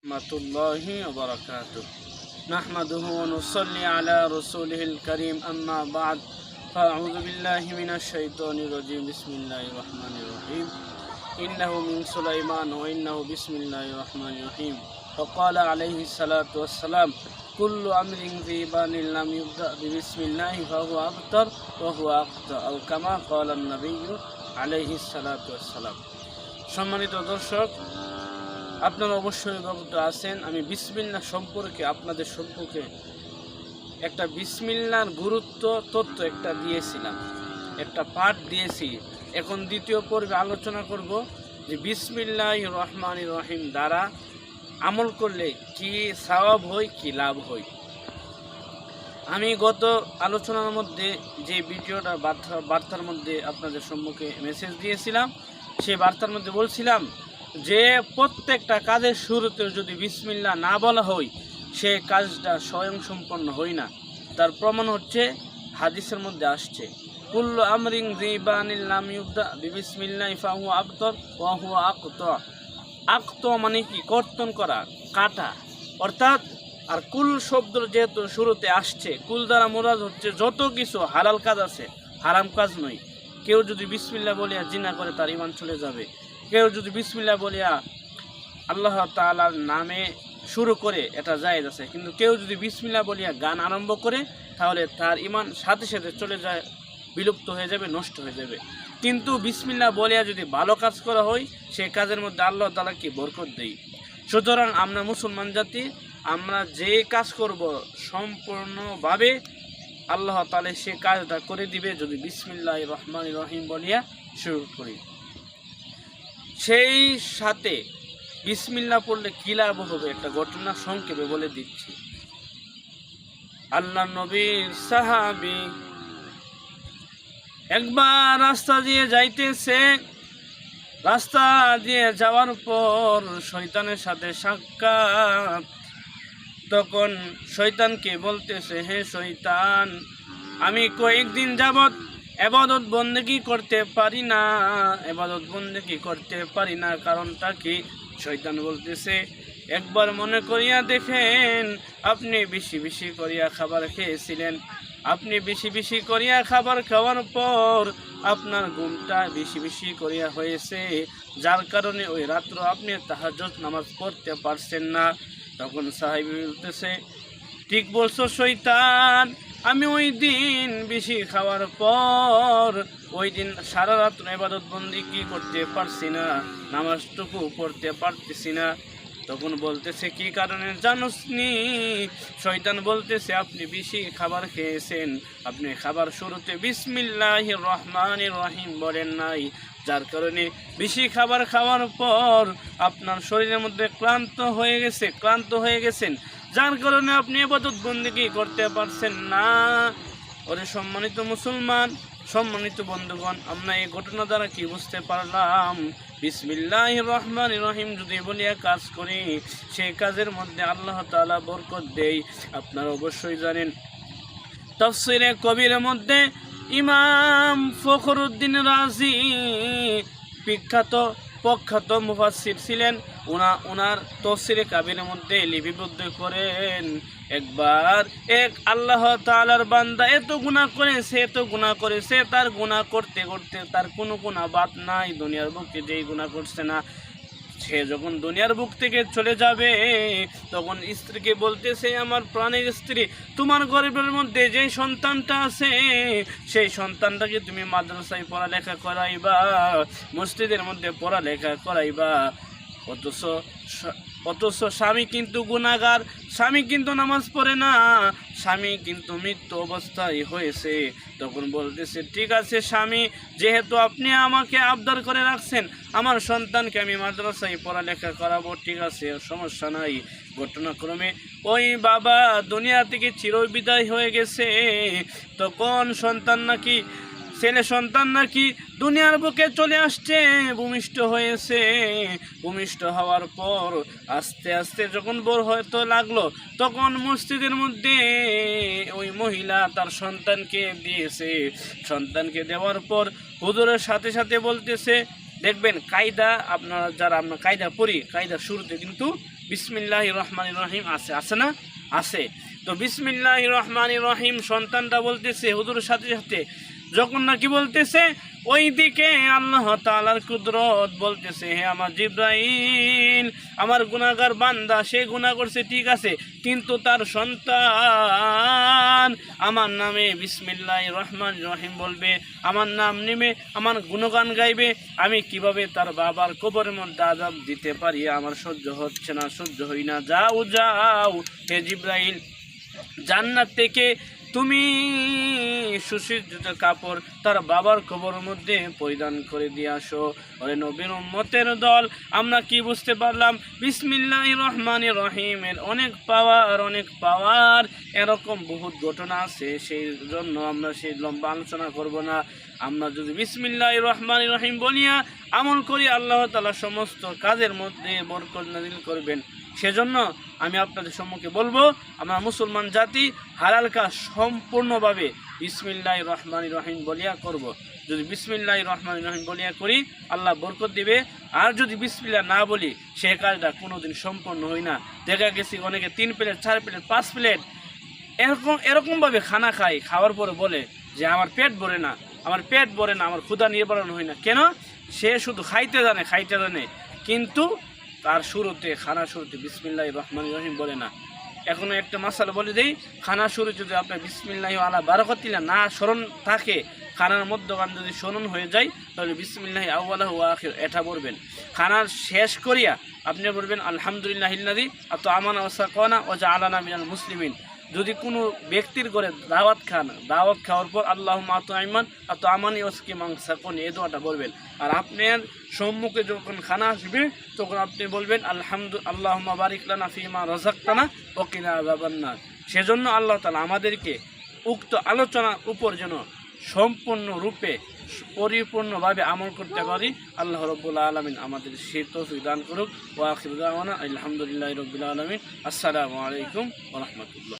ورحمة الله وبركاته نحمده ونصلي على رسوله الكريم أما بعد فأعوذ بالله من الشيطان الرجيم بسم الله الرحمن الرحيم إنه من سليمان وإنه بسم الله الرحمن الرحيم وقال عليه الصلاة والسلام كل أمر ذي بال لم يبدأ بسم الله فهو أبتر وهو أقطع أو كما قال النبي عليه الصلاة والسلام সম্মানিত দর্শক আপনারা অবশ্যই অবগত আছেন। আমি বিসমিল্লা সম্পর্কে আপনাদের সম্পর্কে একটা বিসমিল্লার গুরুত্ব তথ্য একটা দিয়েছিলাম। একটা পাঠ দিয়েছি। এখন দ্বিতীয় পর্বে আলোচনা করব যে বিসমিল্লাহ রহমান রহিম দ্বারা আমল করলে কি সওয়াব হয়, কি লাভ হয়। আমি গত আলোচনার মধ্যে যে ভিডিওটা বার্তা বার্তার মধ্যে আপনাদের সম্মুখে মেসেজ দিয়েছিলাম, সেই বার্তার মধ্যে বলছিলাম যে প্রত্যেকটা কাজের শুরুতে যদি বিসমিল্লা না বলা হয়, সে কাজটা স্বয়ং সম্পন্ন হয় না। তার প্রমাণ হচ্ছে, হাদিসের মধ্যে আসছে, কুল্লু আমরিং রিবানিল নাম ইউদ্দা বিবিসমিল্লাহ ফাহু আবতর ওয়াহু আক্ত। আক্ত মানে কি? কর্তন করা, কাটা। অর্থাৎ, আর কুল শব্দ যেহেতু শুরুতে আসছে, কুল দ্বারা মোরাজ হচ্ছে যত কিছু হালাল কাজ আছে, হারাম কাজ নয়। কেউ যদি বিসমিল্লা বলিয়া জিনা করে, তার ইমান চলে যাবে। কেউ যদি বিসমিল্লা বলিয়া আল্লাহ তালার নামে শুরু করে এটা জায়েজ আছে। কিন্তু কেউ যদি বিসমিল্লা বলিয়া গান আরম্ভ করে, তাহলে তার ইমান সাথে সাথে চলে যায়, বিলুপ্ত হয়ে যাবে, নষ্ট হয়ে যাবে। কিন্তু বিসমিল্লা বলিয়া যদি ভালো কাজ করা হয় সেই কাজের মধ্যে আল্লাহ তালাকে বরকত দেই সুতরাং আমরা মুসলমান জাতি, আমরা যে কাজ করব সম্পূর্ণভাবে আল্লাহ তালে সে কাজটা করে দিবে যদি বিসমিল্লাহ রহমান রহিম বলিয়া শুরু করি। সেই সাথে বিসমিল্লা পড়লে কী লাভ হবে? একটা ঘটনা সংক্ষেপে বলে দিচ্ছি। আল্লাহ নবীর সাহাবি একবার রাস্তা দিয়ে যাইতেছে। রাস্তা দিয়ে যাওয়ার পর শৈতানের সাথে সাক্ষাৎ। তখন শৈতানকে বলতেছে, হে শৈতান আমি কয়েকদিন যাবৎ এবাদত বন্দেগি করতে পারি না, এবাদত বন্দেগি করতে পারি না, কারণটা কি? শৈতান বলতেছে, একবার মনে করিয়া দেখেন, আপনি বেশি বেশি করিয়া খাবার খেয়েছিলেন। আপনি বেশি বেশি করিয়া খাবার খাওয়ার পর আপনার ঘুমটা বেশি বেশি করিয়া হয়েছে, যার কারণে ওই রাত্র আপনি তাহাজ্জুদ নামাজ পড়তে পারছেন না। তখন সাহেব বলতেছে, ঠিক বলছো শৈতান আমি ওই দিন বেশি খাওয়ার পর, ওই দিন সারা রাত এবাদত বন্দি কি করতে পারছি না, নামাজটুকু পড়তে পারতেছি না। তখন বলতেছে, কি কারণে জানোস নি শয়তান বলতেছে, আপনি বেশি খাবার খেয়েছেন। আপনি খাবার শুরুতে বিসমিল্লাহ রহমান রহিম বলেন নাই। যার কারণে বেশি খাবার খাওয়ার পর আপনার শরীরের মধ্যে ক্লান্ত হয়ে গেছে, ক্লান্ত হয়ে গেছেন। যার কারণে আপনি এবাদত বন্দিকে করতে পারছেন না। ওরে সম্মানিত মুসলমান, সম্মানিত বন্ধুগণ, আমরা এই ঘটনা দ্বারা কি বুঝতে পারলাম? বিসমিল্লাহ রহমান রহিম, যদি বলিয়া কাজ করি সেই কাজের মধ্যে আল্লাহ তাআলা বরকত দেই। আপনারা অবশ্যই জানেন, তফসিরে কবির মধ্যে ইমাম ফখরুদ্দিন রাজি বিখ্যাত প্রখ্যাত মুফাসির ছিলেন। ওনা ওনার তসিরে কাবিনের মধ্যে লিপিবদ্ধ করেন, একবার এক আল্লাহ তালার বান্দা এত গুণা করে, সে এত করে, সে তার গুণা করতে করতে তার কোনো গুণা বাদ নাই, দুনিয়ার বুকে যেই গুণা করছে না। সে যখন দুনিয়ার বুক থেকে চলে যাবে, তখন স্ত্রীকে বলতেছে আমার প্রাণের স্ত্রী, তোমার গরিবের মধ্যে যে সন্তানটা আছে, সেই সন্তানটাকে তুমি মাদ্রাসায় পড়ালেখা করাইবা, মসজিদের মধ্যে পড়ালেখা করাইবা, অথচ অথচ স্বামী কিন্তু গুণাগার, স্বামী কিন্তু নামাজ পড়ে না, স্বামী কিন্তু মৃত্যু অবস্থায় হয়েছে। তখন বলতেছে, ঠিক আছে স্বামী, যেহেতু আপনি আমাকে আবদার করে রাখছেন, আমার সন্তানকে আমি মাদ্রাসায় পড়ালেখা করাবো, ঠিক আছে, সমস্যা নাই। ঘটনাক্রমে ওই বাবা দুনিয়া থেকে চিরবিদায় হয়ে গেছে। তখন সন্তান নাকি ছেলে সন্তান নাকি দুনিয়ার বুকে চলে আসছে, ভূমিষ্ঠ হয়েছে। ভূমিষ্ঠ হওয়ার পর আস্তে আস্তে যখন বড় হয়তো লাগল, তখন মসজিদের মধ্যে ওই মহিলা তার সন্তানকে দিয়েছে। সন্তানকে দেওয়ার পর হুজুরের সাথে সাথে বলতেছে, দেখবেন, কায়দা আপনারা যারা আমরা কায়দা পড়ি, কায়দা শুরুতে কিন্তু বিসমিল্লাহ রহমান রহিম আছে আছে না? আছে। তো বিসমিল্লাহ রহমান রহিম সন্তানটা বলতেছে হুজুর সাথে সাথে যখন নাকি বলতেছে ওই দিকে আল্লাহ তালার কুদরত বলতেছে, হে আমার জিব্রাইল, আমার গুনাগার বান্দা, সে গুনাহ করছে, ঠিক আছে, কিন্তু তার সন্তান আমার নামে বিসমিল্লাহ রহমান রহিম বলবে, আমার নাম নেমে আমার গুণগান গাইবে, আমি কীভাবে তার বাবার কবরের মধ্যে আজাব দিতে পারি? আমার সহ্য হচ্ছে না, সহ্য হই না। যাও যাও, হে জিব্রাইল, জান্নাত থেকে তুমি সুসজ্জিত কাপড় তার বাবার কবর মধ্যে পরিধান করে দিয়ে আসো। ওরে নবীন উম্মতের দল, আমরা কি বুঝতে পারলাম? বিসমিল্লাহ রহমান রহিমের অনেক পাওয়ার অনেক পাওয়ার এরকম বহুত ঘটনা আছে, সেই জন্য আমরা সেই লম্বা আলোচনা করব না। আমরা যদি বিসমিল্লাহ রহমান রহিম বলিয়া আমল করি, আল্লাহ তালা সমস্ত কাজের মধ্যে বরকত নাজিল করবেন। সেজন্য আমি আপনাদের সম্মুখে বলব, আমরা মুসলমান জাতি হালাল কাজ সম্পূর্ণভাবে বিসমিল্লাহ রহমান রহিম বলিয়া করব। যদি বিসমিল্লাহ রহমান রহিম বলিয়া করি, আল্লাহ বরকত দিবে। আর যদি বিসমিল্লাহ না বলি, সে কাজটা কোনোদিন সম্পন্ন হয় না। দেখা গেছি অনেকে তিন প্লেট, চার প্লেট, পাঁচ প্লেট এরকম, এরকমভাবে খানা খাই খাওয়ার পরে বলে যে, আমার পেট ভরে না, আমার পেট ভরে না, আমার ক্ষুধা নিবারণ হয় না। কেন? সে শুধু খাইতে জানে খাইতে জানে। কিন্তু তার শুরুতে খানা শুরুতে বিসমিল্লাহ রহমান রহিম বলে না। এখনও একটা মাসাল বলে দেই, খানা শুরু যদি আপনার বিসমিল্লাহ আলা বারকতিলা না স্মরণ থাকে, খানার মধ্যখান যদি স্মরণ হয়ে যায়, তাহলে বিসমিল্লাহ আউ্লাহ আখির, এটা বলবেন খানার শেষ করিয়া আপনি বলবেন আলহামদুলিল্লাহ ইল্লাদি আত আমানা ওসা কনা ও যা আলানা মিনাল মুসলিমিন। যদি কোনো ব্যক্তির করে দাওয়াত খান দাওয়াত খাওয়ার পর আল্লাহ মাত আইমান, আত আমানি ওসকি মাংসা, কোন এই দোয়াটা বলবেন? আর আপনার সম্মুখে যখন খানা আসবে, তখন আপনি বলবেন, আলহামদু আল্লাহ বারিকলানা ফিমা রজাক্তানা ওকিনা আজাবান্না সেজন্য আল্লাহ তালা আমাদেরকে উক্ত আলোচনার উপর যেন সম্পূর্ণ রূপে পরিপূর্ণভাবে আমল করতে পারি। আল্লাহ রব্বুল্লা আলমিন আমাদের সে তৌফিক দান করুক। ওয়াকির আলহামদুলিল্লাহ রবিল আলমিন। আসসালামু আলাইকুম রহমতুল্লাহ।